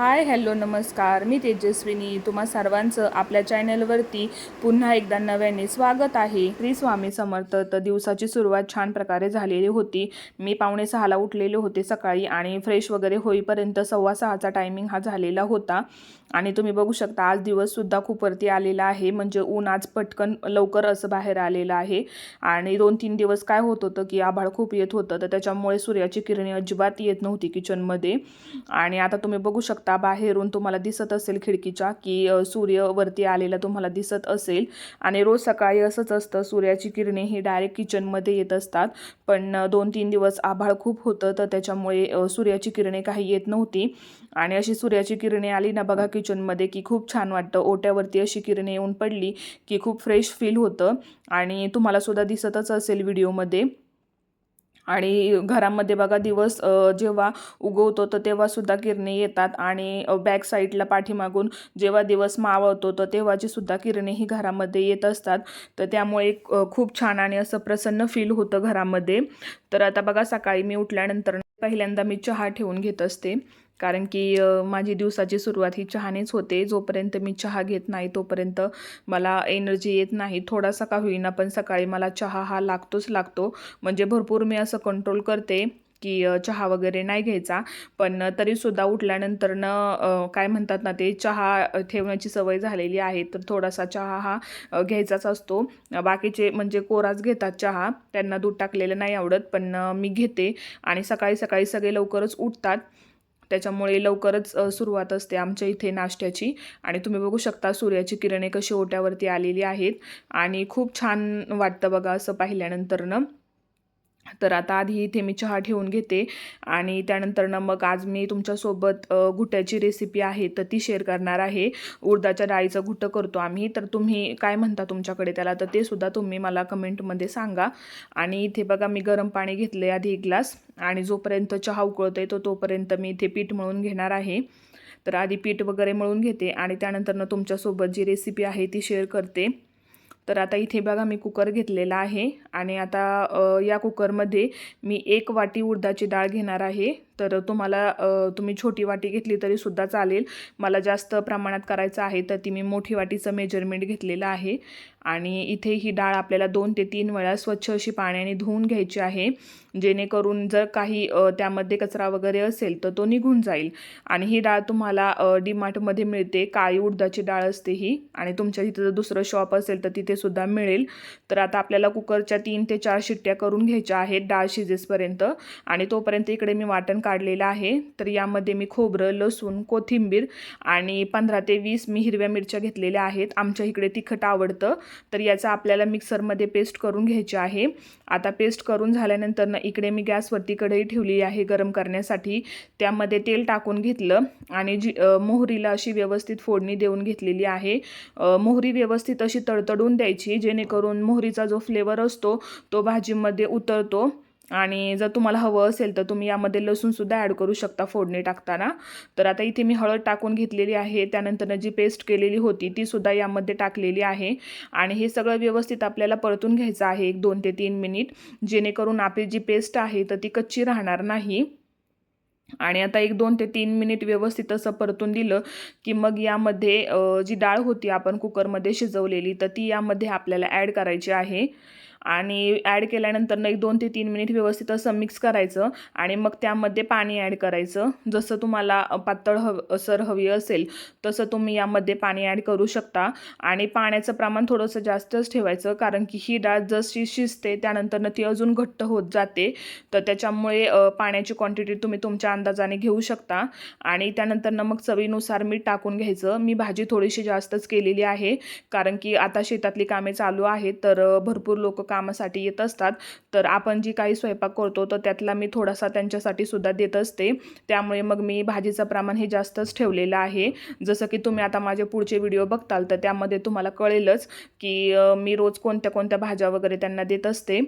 Hi hello नमस्कार. मी तेजस्विनी. तुम्हा सर्वांचं आपल्या चॅनलवरती पुन्हा एकदा नव्याने स्वागत आहे. श्री स्वामी समर्थ तर दिवसाची सुरुवात छान प्रकारे झालेली होती. मी पावणे सहाला उठलेले होते सकाळी आणि फ्रेश वगैरे होईपर्यंत सव्वा सहाचा टायमिंग हा झालेला होता. आणि तुम्ही बघू शकता आज दिवससुद्धा खूप वरती आलेला आहे. म्हणजे ऊन आज पटकन लवकर असं बाहेर आलेलं आहे. आणि दोन तीन दिवस काय होत होतं की आभाळ खूप येत होतं. तर त्याच्यामुळे सूर्याची किरणे अजिबात येत नव्हती किचनमध्ये आणि आता तुम्ही बघू शकता बाहेरून तुम्हाला दिसत असेल खिडकीच्या की सूर्य वरती आलेला तुम्हाला दिसत असेल. आणि रोज सकाळी असंच असतं सूर्याची किरणे ही डायरेक्ट किचनमध्ये येत असतात. पण दोन तीन दिवस आभाळ खूप होतं तर त्याच्यामुळे सूर्याची किरणे काही येत नव्हती. आणि अशी सूर्याची किरणे आली ना बघा किचनमध्ये की खूप छान वाटतं. ओट्यावरती अशी किरणे येऊन पडली की खूप फ्रेश फील होतं. आणि तुम्हाला सुद्धा दिसतच असेल व्हिडिओमध्ये आणि घरामध्ये बघा दिवस जेव्हा उगवतो तर तेव्हासुद्धा किरणे येतात आणि बॅक साईडला पाठीमागून जेव्हा दिवस मावळतो तर तेव्हाची सुद्धा किरणे ही घरामध्ये येत असतात. तर त्यामुळे खूप छान आणि असं प्रसन्न फील होतं घरामध्ये. तर आता बघा सकाळी मी उठल्यानंतर पहिल्यांदा मी चहा ठेवून घेत असते. कारण की माझी दिवसाची सुरुवात ही चहानेच होते. जोपर्यंत मी चहा घेत नाही तोपर्यंत मला एनर्जी येत नाही. थोडासा का होईना पण सकाळी मला चहा हा लागतोच लागतो. म्हणजे भरपूर मी असं कंट्रोल करते की चहा वगैरे नाही घ्यायचा. पण तरीसुद्धा उठल्यानंतरनं काय म्हणतात ना ते चहा ठेवण्याची सवय झालेली आहे. तर थोडासा चहा हा घ्यायचाच असतो. बाकीचे म्हणजे कोराच घेतात चहा. त्यांना दूध टाकलेलं नाही आवडत पण मी घेते. आणि सकाळी सकाळी सगळे लवकरच उठतात. त्याच्यामुळे लवकरच सुरुवात असते आमच्या इथे नाश्त्याची. आणि तुम्ही बघू शकता सूर्याची किरणे कशी ओट्यावरती आलेली आहेत. आणि खूप छान वाटतं बघा असं पाहिल्यानंतरनं. तर आता आधी इथे मी चहा ठेवून घेते. आणि त्यानंतरनं मग आज मी तुमच्यासोबत घुट्याची रेसिपी आहे तर ती शेअर करणार आहे. उडदाच्या डाळीचं घुटं करतो आम्ही. तर तुम्ही काय म्हणता तुमच्याकडे त्याला? तर ते सुद्धा तुम्ही मला कमेंटमध्ये सांगा. आणि इथे बघा मी गरम पाणी घेतले आधी एक ग्लास आणि जोपर्यंत चहा उकळतोय तो तोपर्यंत मी इथे पीठ मळून घेणार आहे. तर आधी पीठ वगैरे मळून घेते. आणि त्यानंतरनं तुमच्यासोबत जी रेसिपी आहे ती शेअर करते. तर आता इथे बघा मी कुकर घेतलेला आहे आणि आता या कुकरमध्ये मी एक वाटी उडदाची डाळ घेणार आहे. तर तुम्हाला तुम्ही छोटी वाटी घेतली तरी सुद्धा चालेल. मला जास्त प्रमाणात करायचं आहे तर ती मी मोठी वाटीचं मेजरमेंट घेतलेलं आहे. आणि इथे ही डाळ आपल्याला दोन ते तीन वेळा स्वच्छ अशी पाण्याने धुवून घ्यायची आहे. जेणेकरून जर काही त्यामध्ये कचरा वगैरे असेल तर तो निघून जाईल. आणि ही डाळ तुम्हाला डीमार्टमध्ये मिळते. काळी उडदाची डाळ असते ही. आणि तुमच्या तिथं जर दुसरं शॉप असेल तर तिथेसुद्धा मिळेल. तर आता आपल्याला कुकरच्या तीन ते चार शिट्ट्या करून घ्यायच्या आहेत डाळ शिजेसपर्यंत. आणि तोपर्यंत इकडे मी वाटण काढलेलं आहे. तर यामध्ये मी खोबरं लसूण कोथिंबीर आणि पंधरा ते वीस मी हिरव्या मिरच्या घेतलेल्या आहेत. आमच्या इकडे तिखट आवडतं. तर याचा आपल्याला मिक्सरमध्ये पेस्ट करून घ्यायची आहे. आता पेस्ट करून झाल्यानंतर ना इकडे मी गॅसवरती कढई ठेवली आहे गरम करण्यासाठी. त्यामध्ये तेल टाकून घेतलं आणि जी मोहरीला अशी व्यवस्थित फोडणी देऊन घेतलेली आहे. मोहरी व्यवस्थित अशी तडतडून द्यायची जेणेकरून मोहरीचा जो फ्लेवर असतो तो भाजीमध्ये उतरतो. आणि जर तुम्हाला हवं असेल तर तुम्ही यामध्ये लसूणसुद्धा ॲड करू शकता फोडणी टाकताना. तर आता इथे मी हळद टाकून घेतलेली आहे. त्यानंतर जी पेस्ट केलेली होती ती सुद्धा यामध्ये टाकलेली आहे. आणि हे सगळं व्यवस्थित आपल्याला परतून घ्यायचं आहे एक दोन ते तीन मिनिट जेणेकरून आपली जी पेस्ट आहे तर ती कच्ची राहणार नाही. आणि आता एक दोन ते तीन मिनिट व्यवस्थित असं परतून दिलं की मग यामध्ये जी डाळ होती आपण कुकरमध्ये शिजवलेली तर ती यामध्ये आपल्याला ॲड करायची आहे. आणि ॲड केल्यानंतर एक दोन ते तीन मिनिट व्यवस्थित असं मिक्स करायचं आणि मग त्यामध्ये पाणी ॲड करायचं. जसं तुम्हाला पातळ हव सर हवी असेल तसं तुम्ही यामध्ये पाणी ॲड करू शकता. आणि पाण्याचं प्रमाण थोडंसं जास्तच ठेवायचं कारण की ही डाळ जशी शिजते त्यानंतरनं ती अजून घट्ट होत जाते. तर त्याच्यामुळे पाण्याची क्वांटिटी तुम्ही तुमच्या अंदाजाने घेऊ शकता. आणि त्यानंतरनं मग चवीनुसार मीठ टाकून घ्यायचं. मी भाजी थोडीशी जास्तच केलेली आहे कारण की आता शेतातली कामे चालू आहेत तर भरपूर लोक कामासाठी येत असतात. तर आपण जी काही स्वयंपाक करतो तर त्यातला मी थोडासा त्यांच्यासाठी सुद्धा देत असते. त्यामुळे मग मी भाजीचं प्रमाण हे जास्तच ठेवलेलं आहे. जसं की तुम्ही आता माझे पुढचे व्हिडिओ बघताल तर त्यामध्ये तुम्हाला कळेलच की मी रोज कोणत्या कोणत्या भाज्या वगैरे त्यांना देत असते.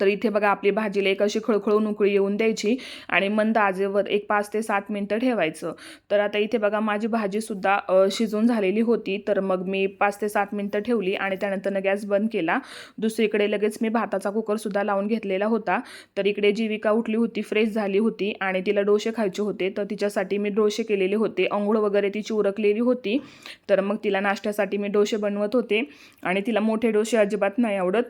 तर इथे बघा आपली भाजीला एक अशी खळखळून उकळी येऊन द्यायची आणि मंद आजेवर एक पाच ते सात मिनटं ठेवायचं. तर आता इथे बघा माझी भाजीसुद्धा शिजून झालेली होती. तर मग मी पाच ते सात मिनटं ठेवली आणि त्यानंतरनं गॅस बंद केला. दुसरीकडे लगेच मी भाताचा कुकरसुद्धा लावून घेतलेला होता. तर इकडे जीविका उठली होती फ्रेश झाली होती आणि तिला डोसे खायचे होते. तर तिच्यासाठी मी डोसे केलेले होते. अंघोळ वगैरे तिची उरकलेली होती. तर मग तिला नाश्त्यासाठी मी डोसे बनवत होते आणि तिला मोठे डोसे अजिबात नाही आवडत.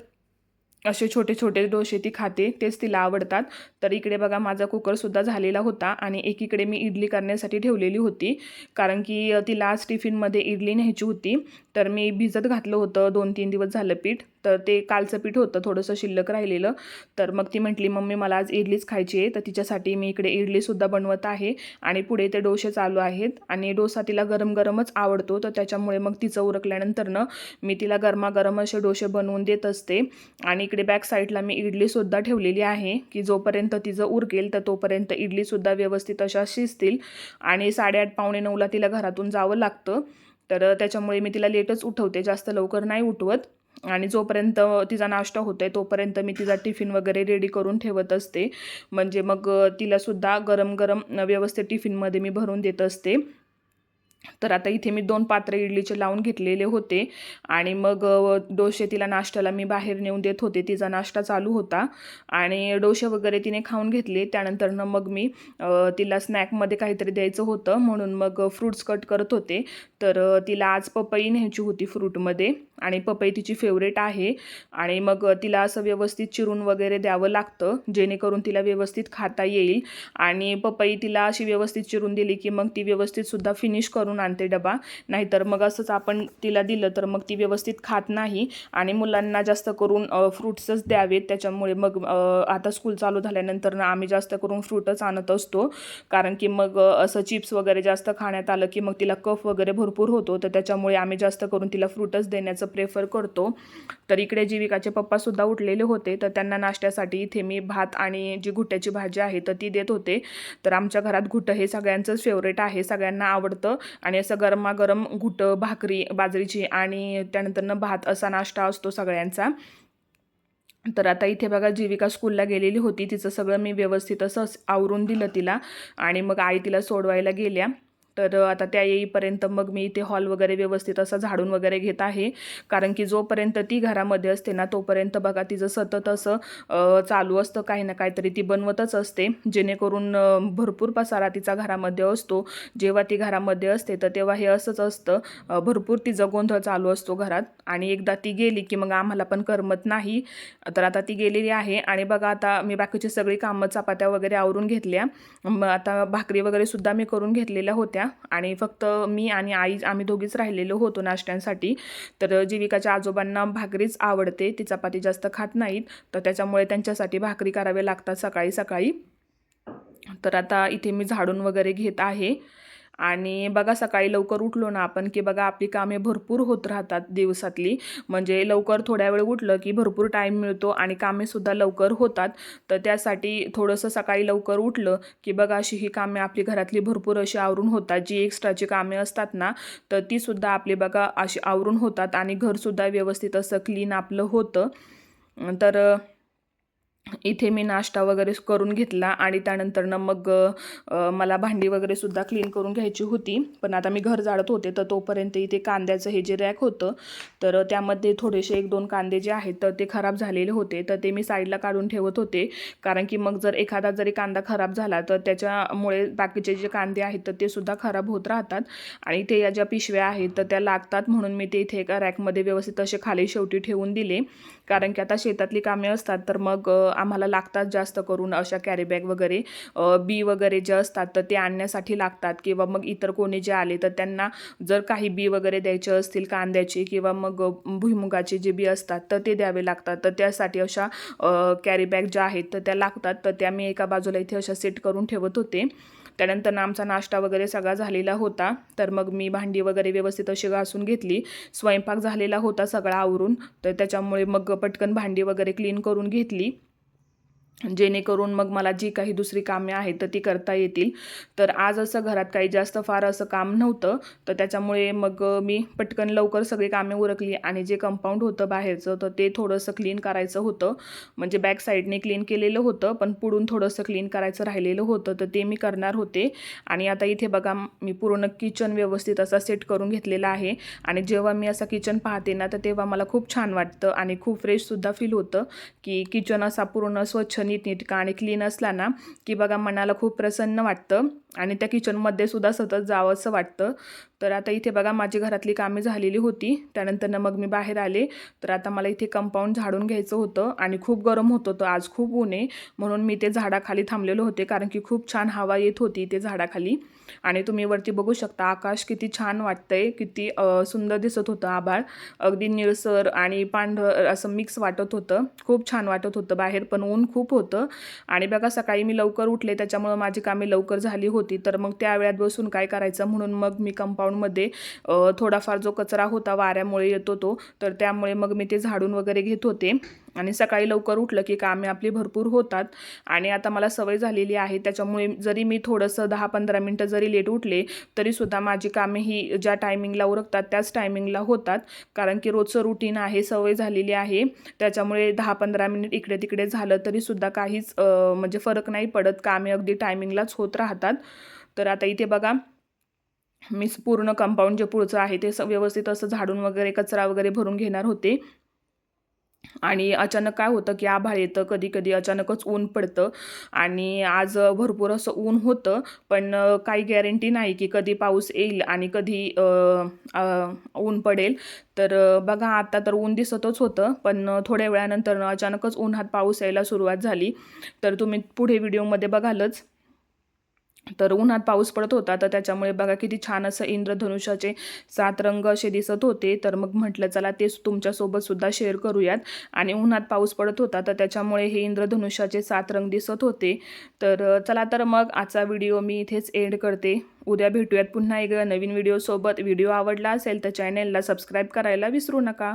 असे छोटे छोटे डोसे ती खाते तेच तिला आवडतात. तर इकडे बघा माझा कुकरसुद्धा झालेला होता आणि एकीकडे मी इडली करण्यासाठी ठेवलेली होती. कारण की तिला आज टिफिनमध्ये इडली न्यायची होती. तर मी भिजत घातलं होतं दोन तीन दिवस झालं पीठ. तर ते कालचं पीठ होतं थोडंसं शिल्लक राहिलेलं. तर मग ती म्हटली मम्मी मला आज इडलीच खायची आहे तर तिच्यासाठी मी इकडे इडलीसुद्धा बनवत आहे आणि पुढे ते डोसे चालू आहेत आणि डोसा तिला गरम गरमच आवडतो तर त्याच्यामुळे मग तिचं उरकल्यानंतरनं मी तिला गरमागरम असे डोसे बनवून देत असते. आणि इकडे बॅक साईडला मी इडलीसुद्धा ठेवलेली आहे की जोपर्यंत तिचं उरकेल तर तोपर्यंत इडलीसुद्धा व्यवस्थित अशा शिजतील आणि साडेआठ पावणे नऊला तिला घरातून जावं लागतं. तर त्याच्यामुळे मी तिला लेटच उठवते जास्त लवकर नाही उठवत. आणि जोपर्यंत तिचा नाश्ता आहे तोपर्यंत मी तिचा टिफिन वगैरे रेडी करून ठेवत असते. म्हणजे मग तिलासुद्धा गरम गरम व्यवस्थित टिफिनमध्ये मी भरून देत असते. तर आता इथे मी दोन पात्र इडलीचे लावून घेतलेले होते. आणि मग डोसे तिला नाश्त्याला मी बाहेर नेऊन देत होते. तिचा नाश्ता चालू होता. आणि डोसे वगैरे तिने खाऊन घेतले. त्यानंतरनं मग मी तिला स्नॅकमध्ये काहीतरी द्यायचं होतं. म्हणून मग फ्रूट्स कट करत होते. तर तिला आज पपई न्यायची होती फ्रूटमध्ये आणि पपई तिची फेवरेट आहे आणि मग तिला असं व्यवस्थित चिरून वगैरे द्यावं लागतं जेणेकरून तिला व्यवस्थित खाता येईल आणि पपई तिला अशी व्यवस्थित चिरून दिली की मग ती व्यवस्थितसुद्धा फिनिश करून आणते डबा. नाहीतर मग असंच आपण तिला दिलं तर मग ती व्यवस्थित खात नाही आणि मुलांना जास्त करून फ्रूट्सच द्यावेत. त्याच्यामुळे मग आता स्कूल चालू झाल्यानंतर ना आम्ही जास्त करून फ्रूटच आणत असतो. कारण की मग असं चिप्स वगैरे जास्त खाण्यात आलं की मग तिला कफ वगैरे भरून भरपूर होतो. तर त्याच्यामुळे आम्ही जास्त करून तिला फ्रूटच देण्याचं प्रेफर करतो. तर इकडे जीविकाचे पप्पासुद्धा उठलेले होते. तर त्यांना नाश्त्यासाठी इथे मी भात आणि जी घुट्याची भाजी आहे तर ती देत होते. तर आमच्या घरात घुटं हे सगळ्यांचंच फेवरेट आहे. सगळ्यांना आवडतं. आणि असं गरमागरम घुटं भाकरी बाजरीची आणि त्यानंतरनं भात असा नाश्ता असतो सगळ्यांचा. तर आता इथे बघा जीविका स्कूलला गेलेली होती. तिचं सगळं मी व्यवस्थित असं आवरून दिलं तिला. आणि मग आई तिला सोडवायला गेल्या. तर आता त्या येईपर्यंत मग मी इथे हॉल वगैरे व्यवस्थित असं झाडून वगैरे घेत आहे. कारण की जोपर्यंत ती घरामध्ये असते ना तोपर्यंत बघा तिचं सतत असं चालू असतं. काही ना काहीतरी ती बनवतच असते. जेणेकरून भरपूर पसारा तिचा घरामध्ये असतो. जेव्हा ती घरामध्ये असते तर तेव्हा हे असंच असतं. भरपूर तिचा गोंधळ चालू असतो घरात. आणि एकदा ती गेली की मग आम्हाला पण करमत नाही. तर आता ती गेलेली आहे. आणि बघा आता मी बाकीची सगळी कामं चपात्या वगैरे आवरून घेतल्या. मग आता भाकरी वगैरे सुद्धा मी करून घेतलेल्या होत्या. आणि फक्त मी आणि आई आम्ही दोघीच राहिलेलो होतो नाश्त्यांसाठी. तर जीविकाच्या आजोबांना भाकरीच आवडते ती चपाती जास्त खात नाहीत. तर त्याच्यामुळे त्यांच्यासाठी भाकरी करावे लागतात सकाळी सकाळी. तर आता इथे मी झाडून वगैरे घेत आहे. आणि बघा सकाळी लवकर उठलो ना आपण की बघा आपली कामे भरपूर होत राहतात दिवसातली. म्हणजे लवकर थोड्या वेळ उठलं की भरपूर टाईम मिळतो आणि कामेसुद्धा लवकर होतात. तर त्यासाठी थोडंसं सकाळी लवकर उठलं की बघा अशी ही कामे आपली घरातली भरपूर अशी आवरून होतात. जी एक्स्ट्राची कामे असतात ना तर तीसुद्धा आपली बघा अशी आवरून होतात आणि घरसुद्धा व्यवस्थित असं क्लीन आपलं होतं. तर इथे मी नाश्ता वगैरे करून घेतला आणि त्यानंतरनं मग मला भांडी वगैरे सुद्धा क्लीन करून घ्यायची होती. पण आता मी घर जाळत होते तर तोपर्यंत इथे कांद्याचं हे जे रॅक होतं तर त्यामध्ये थोडेसे एक दोन कांदे जे आहेत तर ते खराब झालेले होते. तर ते मी साईडला काढून ठेवत होते. कारण की मग जर एखादा जरी कांदा खराब झाला तर त्याच्यामुळे बाकीचे जे कांदे आहेत तर ते सुद्धा खराब होत राहतात. आणि ते या ज्या पिशव्या आहेत तर त्या लागतात म्हणून मी ते इथे एका रॅकमध्ये व्यवस्थित असे खाली शेवटी ठेवून दिले. कारण की आता शेतातली कामे असतात तर मग आम्हाला लागतात जास्त करून अशा कॅरीबॅग वगैरे. बी वगैरे जे असतात तर ते आणण्यासाठी लागतात किंवा मग इतर कोणी जे आले तर त्यांना जर काही बी वगैरे द्यायचे असतील कांद्याचे किंवा मग भुईमुगाचे जे बी असतात तर ते द्यावे लागतात. तर त्यासाठी अशा कॅरीबॅग ज्या आहेत तर त्या लागतात. तर त्या मी एका बाजूला इथे अशा सेट करून ठेवत होते. त्यानंतर आमचा नाश्ता वगैरे सगळा झालेला होता. तर मग मी भांडी वगैरे व्यवस्थित अशी घासून घेतली. स्वयंपाक झालेला होता सगळा आवरून. तर त्याच्यामुळे मग पटकन भांडी वगैरे क्लीन करून घेतली. जेणेकरून मग मला जी काही दुसरी कामे आहेत तर ती करता येतील. तर आज असं घरात काही जास्त फार असं काम नव्हतं तर त्याच्यामुळे मग मी पटकन लवकर सगळी कामे उरकली आणि जे कंपाऊंड होतं बाहेरचं तर ते थोडंसं क्लीन करायचं होतं. म्हणजे बॅक साईडने क्लीन केलेलं होतं पण पुढून थोडंसं क्लीन करायचं राहिलेलं होतं तर ते मी करणार होते. आणि आता इथे बघा मी पूर्ण किचन व्यवस्थित असा सेट करून घेतलेला आहे. आणि जेव्हा मी असा किचन पाहते ना तर तेव्हा मला खूप छान वाटतं आणि खूप फ्रेशसुद्धा फील होतं की किचन असा पूर्ण स्वच्छ नीटनेटका आणि क्लीन असला ना की बघा मनाला खूप प्रसन्न वाटतं. आणि त्या किचनमध्ये सुद्धा सतत जावं असं वाटतं. तर आता इथे बघा माझी घरातली कामे झालेली होती. त्यानंतर मग मी बाहेर आले. तर आता मला इथे कंपाऊंड झाडून घ्यायचं होतं आणि खूप गरम होत होतं. आज खूप ऊन आहे. म्हणून मी ते झाडाखाली थांबलेलो होते कारण की खूप छान हवा येत होती ते झाडाखाली. आणि तुम्ही वरती बघू शकता आकाश किती छान वाटतंय. किती सुंदर दिसत होतं आभाळ अगदी निळसर आणि पांढर असं मिक्स वाटत होतं. खूप छान वाटत होतं. बाहेर पण ऊन खूप होतं. आणि बघा सकाळी मी लवकर उठले. त्याच्यामुळं माझी कामे लवकर झाली होती. होती. तर मग त्या वेळात बसून काय करायचं म्हणून मग मी कंपाऊंडमध्ये थोडाफार जो कचरा होता वाऱ्यामुळे येतो तो तर त्यामुळे मग मी ते झाडून वगैरे घेत होते. आणि सकाळी लवकर उठलं की कामे आपली भरपूर होतात. आणि आता मला सवय झालेली आहे त्याच्यामुळे जरी मी थोडंसं दहा पंधरा मिनटं जरी लेट उठले तरीसुद्धा माझी कामे ही ज्या टायमिंगला उरकतात त्याच टायमिंगला होतात. कारण की रोजचं रुटीन आहे सवय झालेली आहे. त्याच्यामुळे दहा पंधरा मिनिट इकडे तिकडे झालं तरीसुद्धा काहीच म्हणजे फरक नाही पडत. कामे अगदी टायमिंगलाच होत राहतात. तर आता इथे बघा मी पूर्ण कंपाऊंड जे पुढचं आहे ते स- व्यवस्थित असं झाडून वगैरे कचरा वगैरे भरून घेणार होते. आणि अचानक काय होतं की आभाळ येतं कधी कधी अचानकच ऊन पडतं आणि आज भरपूर असं ऊन होतं पण काही गॅरंटी नाही की कधी पाऊस येईल आणि कधी ऊन पडेल. तर बघा आता तर ऊन दिसतच होतं पण थोड्या वेळानंतर अचानकच उन्हात पाऊस यायला सुरुवात झाली. तर तुम्ही पुढे व्हिडिओमध्ये बघालच. तर उन्हात पाऊस पडत होता तर त्याच्यामुळे बघा किती छान असं इंद्रधनुष्याचे सात रंग असे दिसत होते. तर मग म्हटलं चला तेच तुमच्यासोबत सुद्धा शेअर करूयात. आणि उन्हात पाऊस पडत होता तर त्याच्यामुळे हे इंद्रधनुष्याचे सात रंग दिसत होते. तर चला तर मग आजचा व्हिडिओ मी इथेच एड करते. उद्या भेटूयात पुन्हा एक नवीन व्हिडिओसोबत व्हिडिओ आवडला असेल तर चॅनेलला सबस्क्राईब करायला विसरू नका.